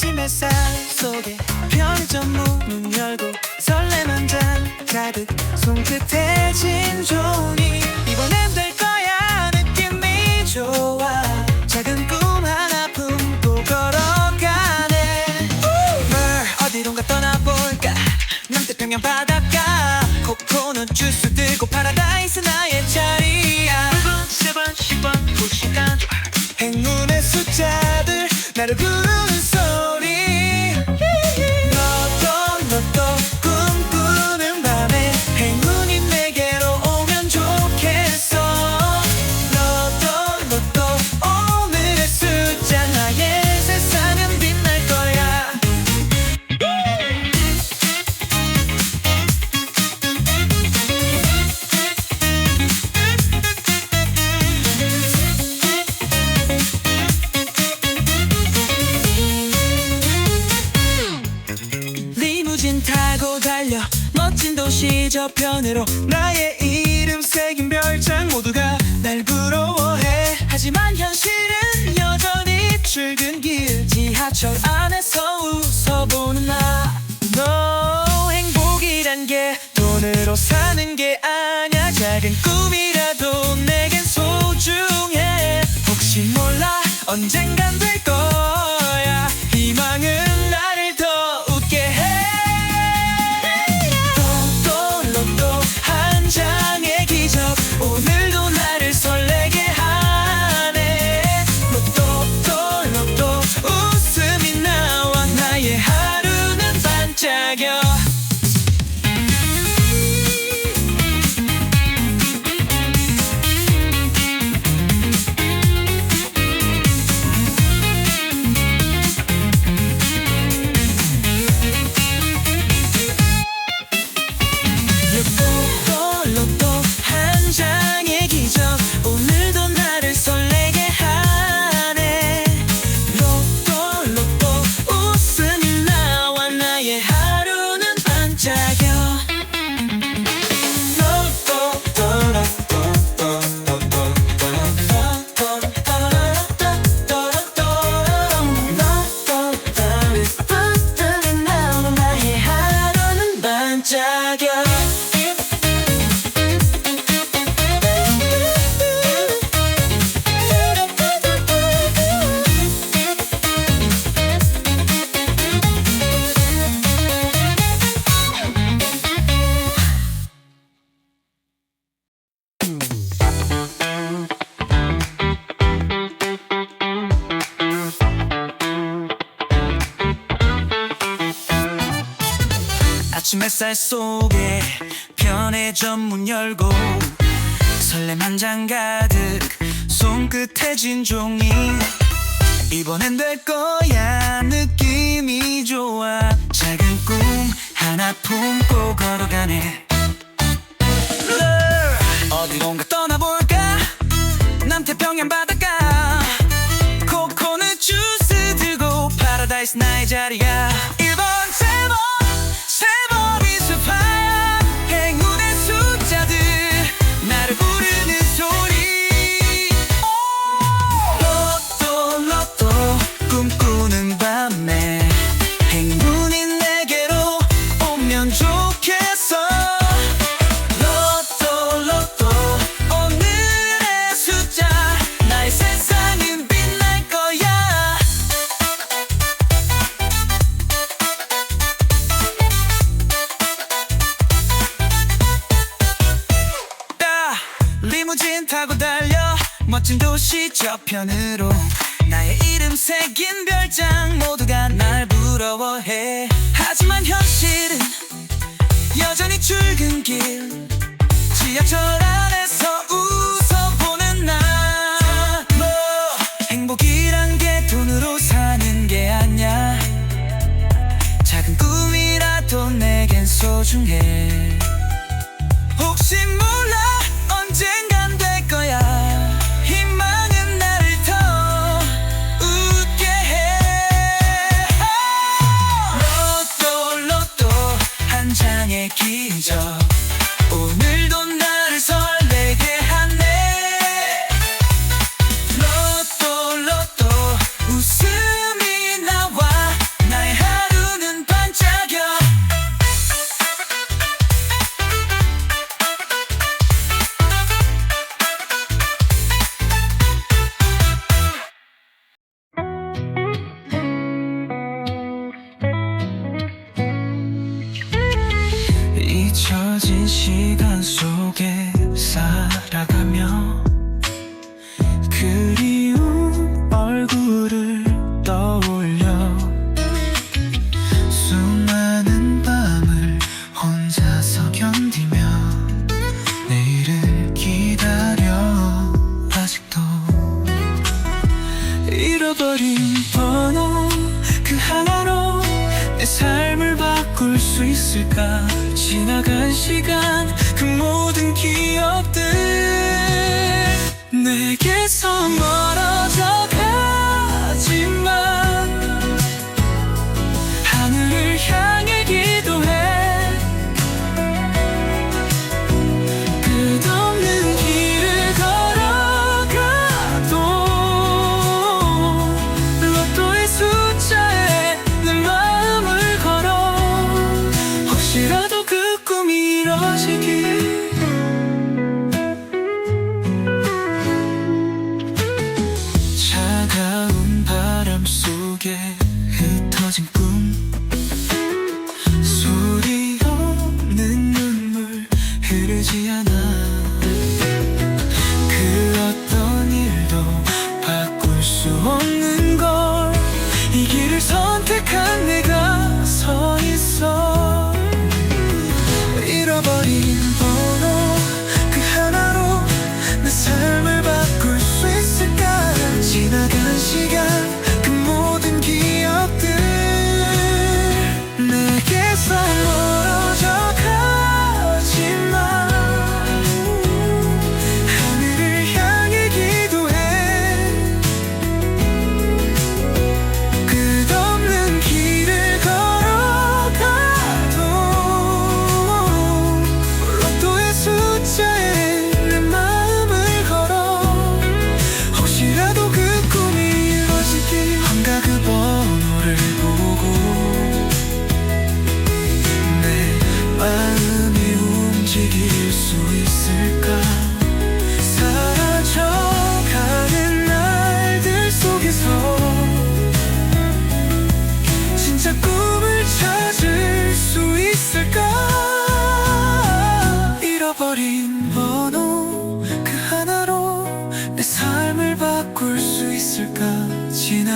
아침 햇살 속에 편의점 문을 열고 설렘 한잔 가득 손끝에 진종이 이번엔 될 거야. 느낌이 좋아 작은 꿈 하나 품고 걸어가네. 뭘 어디론가 떠나볼까? 남태평양 바닷가. 코코넛 주스 들고 파라다이스 나의 자리야. 1번, 세번, 십번, 두 시간 행운의 숫자들 나를 부르 도시 저편으로 나의 이름 새긴 별장 모두가 날 부러워해. 하지만 현실은 여전히 출근길 지하철 안 아침 햇살 속에 편의점 문 열고 설렘 한 장 가득 손끝에 진 종이. 이번엔 될 거야. 느낌이 좋아. 작은 꿈 하나 품고 걸어가네 저편으로 나의 이름 새긴 별장 모두가 날 부러워해. 하지만 현실은 여전히 출근길 지하철 안에서 웃어보는 나뭐 행복이란 게 돈으로 사는 게 아냐 작은 꿈이라도 내겐 소중해 기억들 내게서 멀어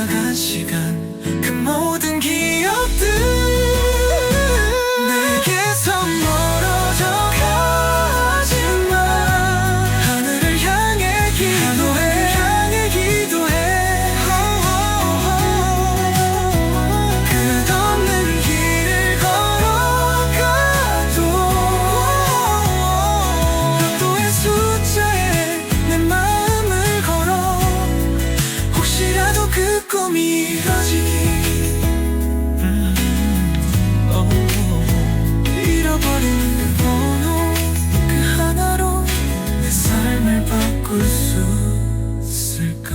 지나간 시간. 이러지 음, oh. 잃어버린 그 번호 그 하나로 내 삶을 바꿀 수 있을까?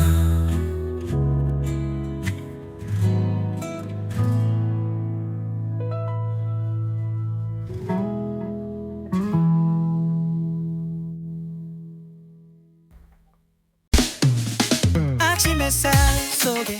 아침 햇살 속에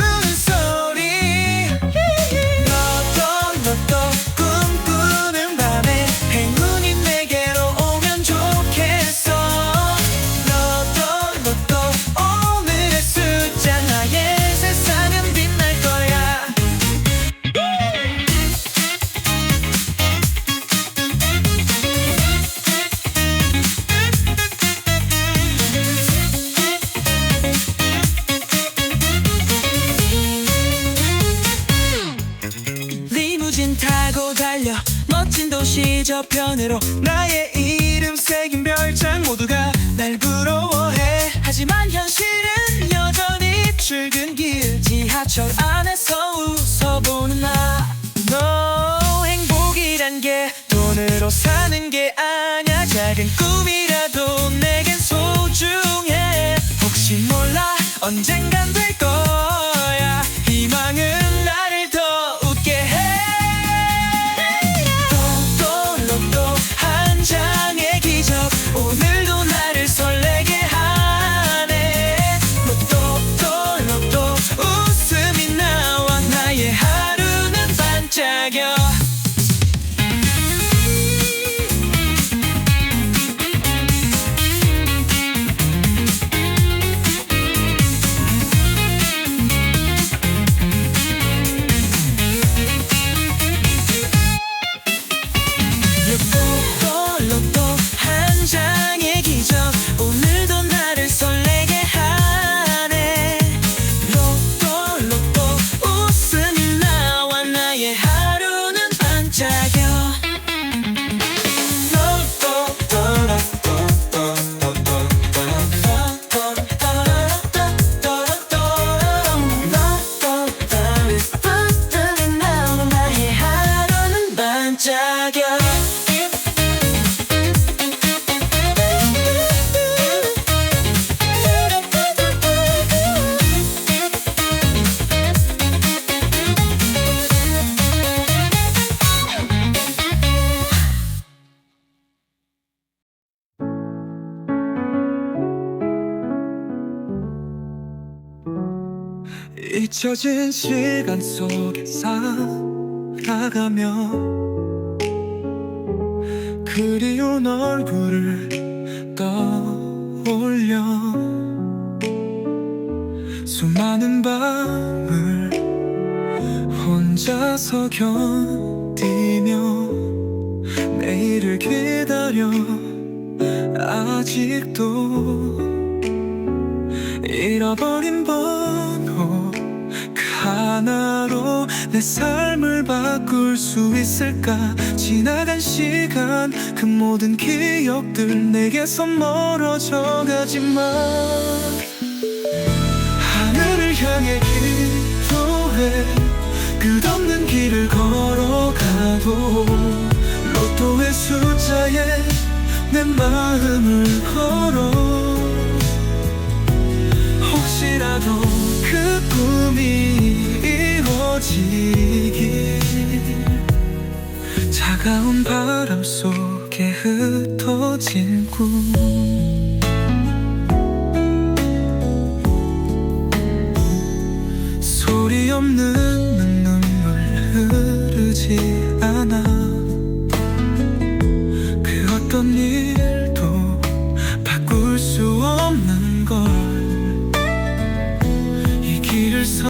편으로 나의 이름 새긴 별장 모두가 날 부러워해. 하지만 현실은 여전히 출근길 지하철 잊혀진 시간 속에 살아가며 그리운 얼굴을 떠올려 수많은 밤을 혼자서 견디며 내일을 기다려 아직도 잃어버린 그 하나로 내 삶을 바꿀 수 있을까? 지나간 시간 그 모든 기억들 내게서 멀어져 가지만 하늘을 향해 기도해. 끝없는 길을 걸어가도 로또의 숫자에 내 마음을 걸어. 혹시라도 그 꿈이 지길. 차가운 바람 속에 흩어진 꿈. 소리 없는 눈물 흐르지 않아.